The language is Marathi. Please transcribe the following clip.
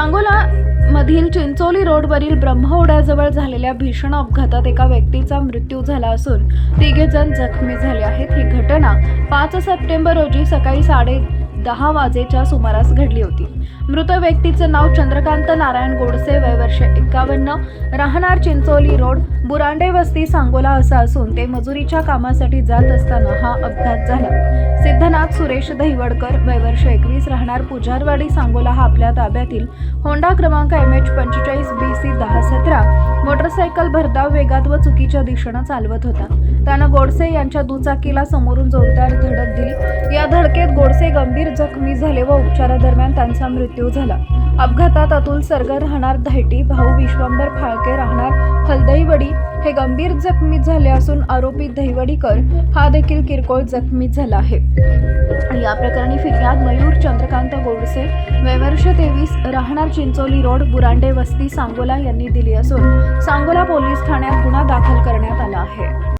सांगोला मधील चिंचोली रोडवरील ब्रह्मवड्याजवळ झालेल्या भीषण अपघातात एका व्यक्तीचा मृत्यू झाला असून तिघे जण जखमी झाले आहेत. ही घटना पाच सप्टेंबर रोजी सकाळी साडे दहा वाजेच्या सुमारास घडली होती. मृत व्यक्तीचं नाव चंद्रकांत नारायण गोडसे वय वर्ष एकावन्न राहणार चिंचोली रोड बुरांडे वस्ती सांगोला असं असून ते मजुरीच्या कामासाठी जात असताना हा अपघात झाला. सिद्धनाथ सुरेश दहिवडकर वयवर्ष एकवीस राहणार पुजारवाडी सांगोला हा आपल्या ताब्यातील होंडा क्रमांक एम एच पंचेचाळीस बी सी दहा सतरा. मोटरसायकल भरधाव वेगात व चुकीच्या दिशेनं चालवत होता. त्यानं गोडसे यांच्या दुचाकीला समोरून जोरदार धडक दिली. या धडकेत गोडसे गंभीर जखमी झाले व उपचारादरम्यान त्यांचा मृत्यू झाला. अपघातात अतुल सरगर राहणार धायटी भाऊ विश्वंभर फाळके राहणार हलदईवडी हे गंभीर जखमी झाले असून आरोपी दहिवडीकर हा देखील किरकोळ जखमी झाला आहे. या प्रकरणी फिर्याद मयूर चंद्रकांत गोडसे वैवर्ष तेवीस राहणार चिंचोली रोड बुरांडे वस्ती सांगोला यांनी दिली असून सांगोला पोलीस ठाण्यात गुन्हा दाखल करण्यात आला आहे.